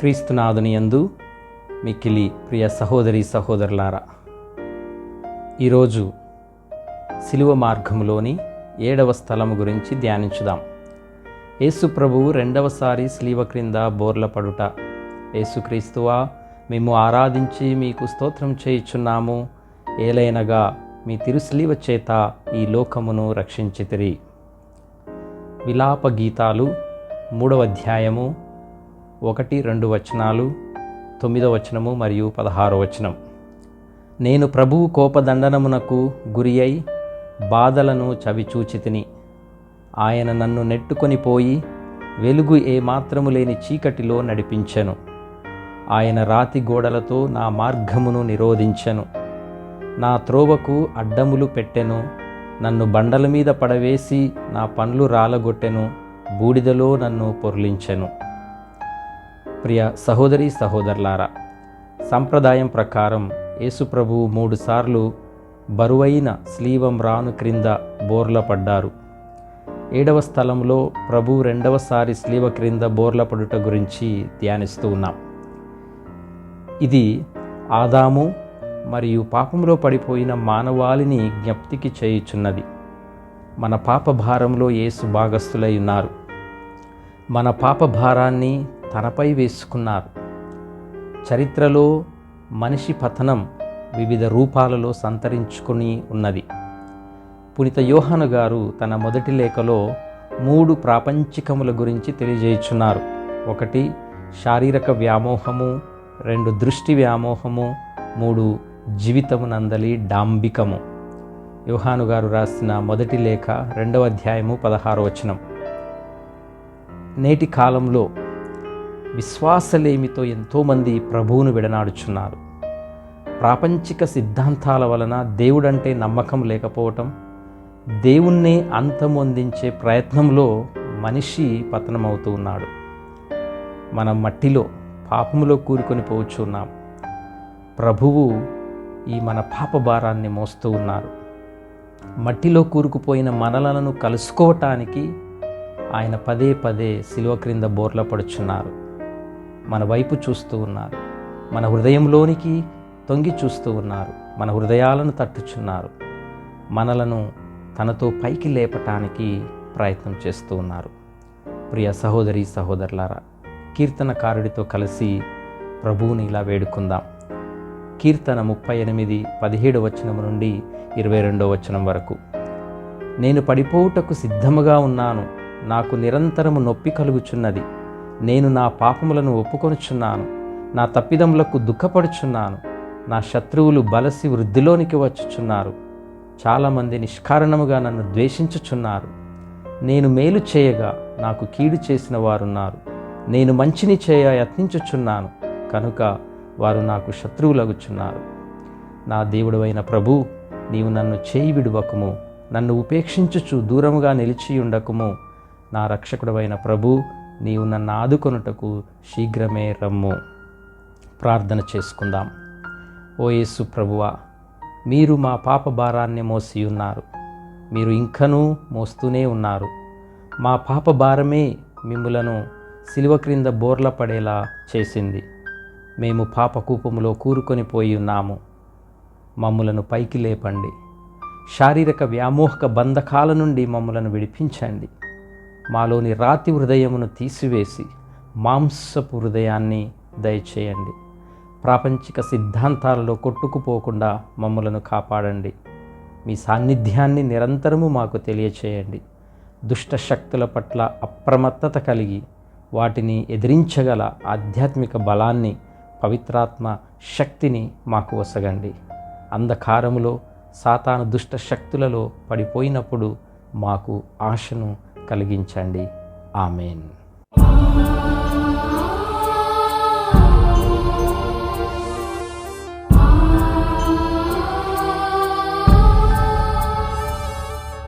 క్రీస్తునాథుని యందు మిక్కిలి ప్రియ సహోదరి సహోదరులారా ఈరోజు శిలువ మార్గములోని ఏడవ స్థలము గురించి ధ్యానించుదాం. యేసు ప్రభువు రెండవసారి శిలువ క్రింద బోర్ల పడుట. యేసుక్రీస్తువా మేము ఆరాధించి మీకు స్తోత్రం చేయుచున్నాము. ఏలైనగా మీ తిరుశిలివ చేత ఈ లోకమును రక్షించితిరి. విలాప గీతాలు మూడవ అధ్యాయము ఒకటి రెండు వచనాలు తొమ్మిదో వచనము మరియు పదహారో వచనం. నేను ప్రభువు కోపదండనమునకు గురి అయి బాధలను చవిచూచితిని. ఆయన నన్ను నెట్టుకొని పోయి వెలుగు ఏమాత్రము లేని చీకటిలో నడిపించెను. ఆయన రాతి గోడలతో నా మార్గమును నిరోధించెను. నా త్రోవకు అడ్డములు పెట్టెను. నన్ను బండల మీద పడవేసి నా పండ్లు రాలగొట్టెను. బూడిదలో నన్ను పొర్లించెను. ప్రియ సహోదరి సహోదరులారా సంప్రదాయం ప్రకారం యేసుప్రభువు మూడుసార్లు బరువైన స్లీవం రాను క్రింద బోర్ల పడ్డారు. ఏడవ స్థలంలో ప్రభు రెండవసారి స్లీవ క్రింద బోర్ల పడుట గురించి ధ్యానిస్తూ ఉన్నాం. ఇది ఆదాము మరియు పాపంలో పడిపోయిన మానవాళిని జ్ఞప్తికి చేయుచున్నది. మన పాప భారంలో యేసు భాగస్థులై ఉన్నారు. మన పాప భారాన్ని తనపై వేసుకున్నారు. చరిత్రలో మనిషి పతనం వివిధ రూపాలలో సంతరించుకొని ఉన్నది. పునిత యోహాను గారు తన మొదటి లేఖలో మూడు ప్రాపంచికముల గురించి తెలియజేయుచున్నారు. ఒకటి శారీరక వ్యామోహము రెండు దృష్టి వ్యామోహము మూడు జీవితమునందలి డాంబికము. యోహాను గారు రాసిన మొదటి లేఖ రెండవ అధ్యాయము పదహారు వచనం. నేటి కాలంలో విశ్వాసలేమితో ఎంతోమంది ప్రభువును విడనాడుచున్నారు. ప్రాపంచిక సిద్ధాంతాల వలన దేవుడంటే నమ్మకం లేకపోవటం దేవుణ్ణే అంతమొందించే ప్రయత్నంలో మనిషి పతనమవుతూ ఉన్నాడు. మనం మట్టిలో పాపములో కూరుకొని పోచున్నాం ప్రభువు ఈ మన పాప భారాన్ని మోస్తూ ఉన్నారు. మట్టిలో కూరుకుపోయిన మనలను కలుసుకోవటానికి ఆయన పదే పదే శిలువ క్రింద బోర్ల పడుచున్నారు. మన వైపు చూస్తూ ఉన్నారు. మన హృదయంలోనికి తొంగి చూస్తూ ఉన్నారు. మన హృదయాలను తట్టుచున్నారు. మనలను తనతో పైకి లేపటానికి ప్రయత్నం చేస్తూ ఉన్నారు. ప్రియ సహోదరి సహోదరులారా కీర్తనకారుడితో కలిసి ప్రభువుని ఇలా వేడుకుందాం. కీర్తన ముప్పై ఎనిమిది పదిహేడు వచనం నుండి ఇరవై రెండో వచనం వరకు. నేను పడిపోవుటకు సిద్ధముగా ఉన్నాను. నాకు నిరంతరము నొప్పి కలుగుచున్నది. నేను నా పాపములను ఒప్పుకొనుచున్నాను. నా తప్పిదములకు దుఃఖపడుచున్నాను. నా శత్రువులు బలసి వృద్ధిలోనికి వచ్చుచున్నారు. చాలామంది నిష్కారణముగా నన్ను ద్వేషించుచున్నారు. నేను మేలు చేయగా నాకు కీడు చేసిన వారున్నారు. నేను మంచిని చేయ యత్నించుచున్నాను. కనుక వారు నాకు శత్రువులగుచున్నారు. నా దేవుడవైన ప్రభు నీవు నన్ను చేయి విడువకుము. నన్ను ఉపేక్షించుచు దూరముగా నిలిచియుండకుము. నా రక్షకుడవైన ప్రభు నీవు నన్ను ఆదుకొనుటకు శీఘ్రమే రమ్ము. ప్రార్థన చేసుకుందాం. ఓ యేసు ప్రభువా మీరు మా పాప భారాన్ని మోసి ఉన్నారు. మీరు ఇంకనూ మోస్తూనే ఉన్నారు. మా పాప భారమే మిమ్ములను సిలువ క్రింద బోర్ల పడేలా చేసింది. మేము పాపకూపములో కూరుకొని పోయి ఉన్నాము. మమ్ములను పైకి లేపండి. శారీరక వ్యామోహక బంధకాల నుండి మమ్మలను విడిపించండి. మాలోని రాతి హృదయమును తీసివేసి మాంసపు హృదయాన్ని దయచేయండి. ప్రాపంచిక సిద్ధాంతాలలో కొట్టుకుపోకుండా మమ్మలను కాపాడండి. మీ సాన్నిధ్యాన్ని నిరంతరము మాకు తెలియచేయండి. దుష్ట శక్తుల పట్ల అప్రమత్తత కలిగి వాటిని ఎదిరించగల ఆధ్యాత్మిక బలాన్ని పవిత్రాత్మ శక్తిని మాకు వసగండి అంధకారములో సాతాను దుష్ట శక్తులలో పడిపోయినప్పుడు మాకు ఆశను కలిగించండి. ఆమెన్.